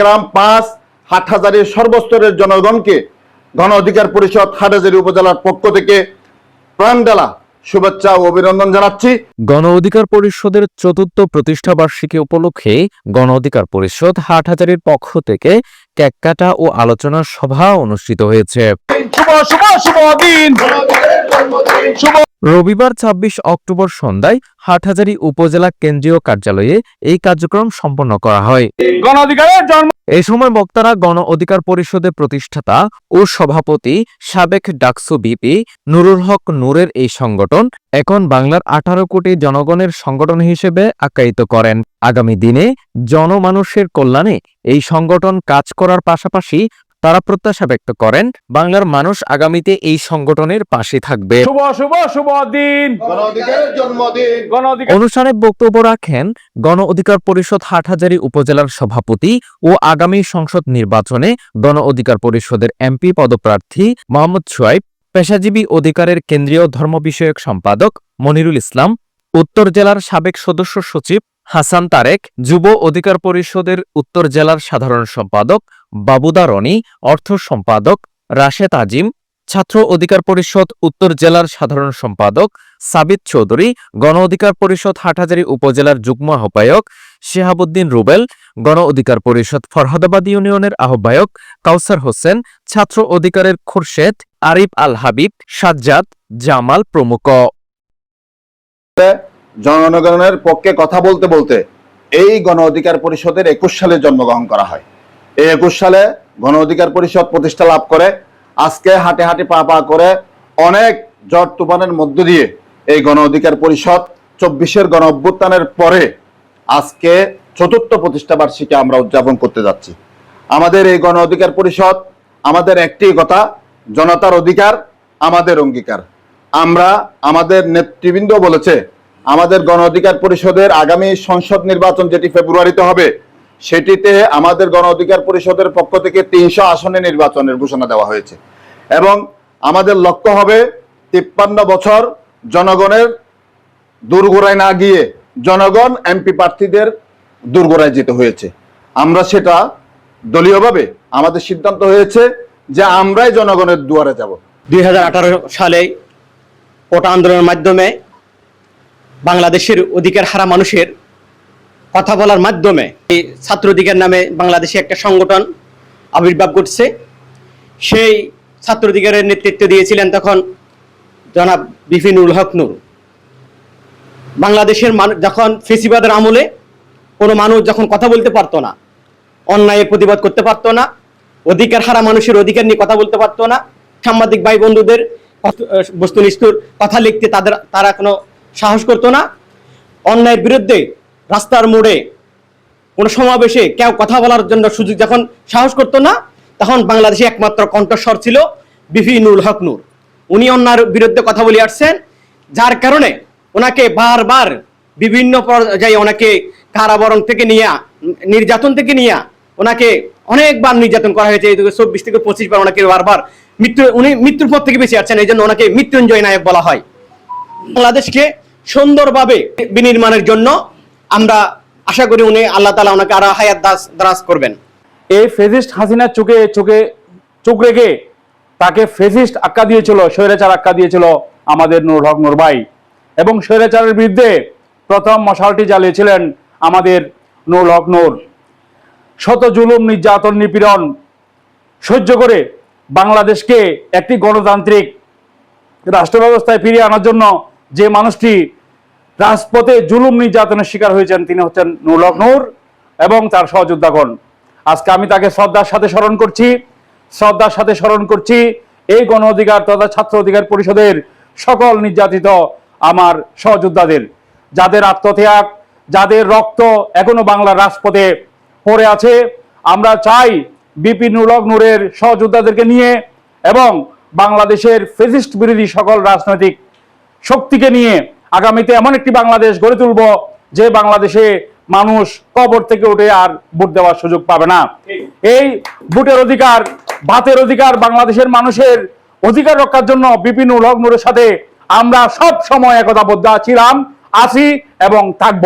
গ্রাম পাঁচ হাটহাজারির সর্বস্তরের জনগণকে গণ অধিকার পরিষদ হাটহাজারি উপজেলার পক্ষ থেকে প্রাণডালা শুভেচ্ছা ও অভিনন্দন জানাচ্ছি। গণ অধিকার পরিষদের চতুর্থ প্রতিষ্ঠা বার্ষিকী উপলক্ষে গণ অধিকার পরিষদ হাটহাজারির পক্ষ থেকে কেক কাটা ও আলোচনা সভা অনুষ্ঠিত হয়েছে। শুভ শুভ শুভ দিন। শুভ রবিবার ২৬ অক্টোবর সন্ধ্যায় হাটহাজারী উপজেলা কেন্দ্রীয় কার্যালয়ে এই কার্যক্রম সম্পন্ন করা হয়। এই সময় বক্তারা গণ অধিকার পরিষদের প্রতিষ্ঠাতা ও সভাপতি সাবেক ডাকসু বিপি নুরুল হক নূরের এই সংগঠন এখন বাংলার আঠারো কোটি জনগণের সংগঠন হিসেবে আখ্যায়িত করেন। আগামী দিনে জনমানুষের কল্যাণে এই সংগঠন কাজ করার পাশাপাশি তারা প্রত্যাশা ব্যক্ত করেন বাংলার মানুষ আগামীতে এই সংগঠনের পাশে থাকবে। শুভ শুভ শুভ দিন। গণ জন্মদিন। অধিকার অনুষ্ঠানে বক্তব্য রাখেন গণ অধিকার পরিষদ হাটহাজারী উপজেলার সভাপতি ও আগামী সংসদ নির্বাচনে গণ অধিকার পরিষদের এমপি পদপ্রার্থী মোহাম্মদ সোয়াইব পেশাজীবী অধিকারের কেন্দ্রীয় ধর্ম বিষয়ক সম্পাদক মনিরুল ইসলাম উত্তর জেলার সাবেক সদস্য সচিব হাসান তারেক, যুব অধিকার পরিষদের উত্তর জেলার সাধারণ সম্পাদক বাবুদা রনি, অর্থ সম্পাদক রাশেদ আজিম, ছাত্র অধিকার পরিষদ উত্তর জেলার সাধারণ সম্পাদক সাবিত চৌধুরী, গণ অধিকার পরিষদ হাটহাজারী উপজেলার যুগ্ম আহ্বায়ক শেহাবুদ্দিন রুবেল, গণ অধিকার পরিষদ ফরহাদাবাদ ইউনিয়নের আহ্বায়ক কাউসার হোসেন, ছাত্র অধিকারের খুরশেদ আরিফ আল হাবিব, সাজ্জাদ জামাল প্রমুখ। জনগণের পক্ষে কথা বলতে বলতে এই গণ অধিকার পরিষদের একুশ সালে জন্মগ্রহণ করা হয়। এই একুশ সালে গণ অধিকার পরিষদ প্রতিষ্ঠা লাভ করে, আজকে হাঁটে হাঁটে পা পা করে অনেক ঝড় তুফানের মধ্য দিয়ে এই গণ অধিকার পরিষদ চব্বিশের গণ অভ্যুত্থানের পরে আজকে চতুর্থ প্রতিষ্ঠা বার্ষিকী আমরা উদযাপন করতে যাচ্ছি। আমাদের এই গণ অধিকার পরিষদ আমাদের একটি কথা জনতার অধিকার, আমাদের অঙ্গীকার। আমরা আমাদের নেতৃবৃন্দ বলেছে আমাদের গণ অধিকার পরিষদের আগামী সংসদ নির্বাচন যেটি ফেব্রুয়ারিতে হবে, সেটিতে আমাদের গণ অধিকার পরিষদের পক্ষ থেকে তিনশো আসনে নির্বাচনের ঘোষণা দেওয়া হয়েছে। এবং আমাদের লক্ষ্য হবে তিপ্পান্ন বছর জনগণের দুর্গোড়ায় না গিয়ে জনগণ এমপি প্রার্থীদের দুর্গোড়ায় যেতে হয়েছে। আমরা সেটা দলীয়ভাবে আমাদের সিদ্ধান্ত হয়েছে যে আমরাই জনগণের দুয়ারে যাব। দুই হাজার আঠারো সালে কোটা আন্দোলনের মাধ্যমে বাংলাদেশের অধিকার হারা মানুষের কথা বলার মাধ্যমে ছাত্র অধিকার নামে বাংলাদেশে একটা সংগঠন আবির্ভাব ঘটছে। সেই ছাত্র অধিকারের নেতৃত্ব দিয়েছিলেন তখন জনাব বিপিনুল হক নূর। বাংলাদেশের মানুষ যখন ফেসিবাদের আমলে কোনো মানুষ যখন কথা বলতে পারতো না, অন্যায়ের প্রতিবাদ করতে পারতো না, অধিকার হারা মানুষের অধিকার নিয়ে কথা বলতে পারতো না, সাংবাদিক ভাই বন্ধুদের বস্তুনিষ্ঠুর কথা লিখতে তাদের, তারা কোনো সাহস করতো না। অন্যায়ের বিরুদ্ধে রাস্তার মোড়ে কোনো সমাবেশে কেউ কথা বলার জন্য সুযোগ যখন সাহস করতো না, তখন বাংলাদেশে একমাত্র কণ্ঠস্বর ছিল বিপিনুল হক নূর। উনি অন্যায়ের বিরুদ্ধে কথা বলে আসছেন, যার কারণে ওনাকে বারবার বিভিন্ন পর্যায়ে ওনাকে কারাবরণ থেকে নিয়ে, নির্যাতন থেকে নিয়ে ওনাকে অনেকবার নির্যাতন করা হয়েছে। চব্বিশ থেকে পঁচিশ বার ওনাকে বারবার মৃত্যু, উনি মৃত্যুর পর থেকে বেঁচে আছেন, এই জন্য ওনাকে মৃত্যুঞ্জয় নায়ক বলা হয়। বাংলাদেশকে সুন্দরভাবে বিনির্মাণের জন্য আমরা আশা করি উনি আল্লাহ তালা ওনাকে আরও হায়াত দাস, দারাজ করবেন। এই ফেজিস্ট হাসিনার চোখে চোখে চোখ রেখে তাকে ফেসিস্ট আক্কা দিয়েছিল, স্বৈরাচার আক্কা দিয়েছিল আমাদের নূর হক নূর ভাই। এবং স্বৈরাচারের বিরুদ্ধে প্রথম মশালটি জ্বালিয়েছিলেন আমাদের নূর হক নূর। শত জুলুম, নির্যাতন, নিপীড়ন সহ্য করে বাংলাদেশকে একটি গণতান্ত্রিক রাষ্ট্র ব্যবস্থায় ফিরিয়ে আনার জন্য যে মানুষটি রাজপথে জুলুম নির্যাতনের শিকার হয়েছেন, তিনি হচ্ছেন নুরলক নূর এবং তার সহযোদ্ধাগণ। আজকে আমি তাকে শ্রদ্ধার সাথে স্মরণ করছি, শ্রদ্ধার সাথে স্মরণ করছি এই গণ অধিকার তথা ছাত্র অধিকার পরিষদের সকল নির্যাতিত আমার সহযোদ্ধাদের, যাদের আত্মত্যাগ, যাদের রক্ত এখনও বাংলার রাজপথে পড়ে আছে। আমরা চাই বিপিন নুরলক নূরের সহযোদ্ধাদেরকে নিয়ে এবং বাংলাদেশের ফেসিস্ট বিরোধী সকল রাজনৈতিক শক্তিকে নিয়ে আগামীতে এমন একটি বাংলাদেশ গড়ে তুলব যে বাংলাদেশে মানুষ কবর থেকে উঠে আর ভোট দেওয়ার সুযোগ পাবে না। এই ভোটের অধিকার, ভাতের অধিকার বাংলাদেশের মানুষের অধিকার রক্ষার জন্য বিপিন লগ্নের সাথে আমরা সব সময় একতাবদ্ধ ছিলাম আছি এবং থাকব।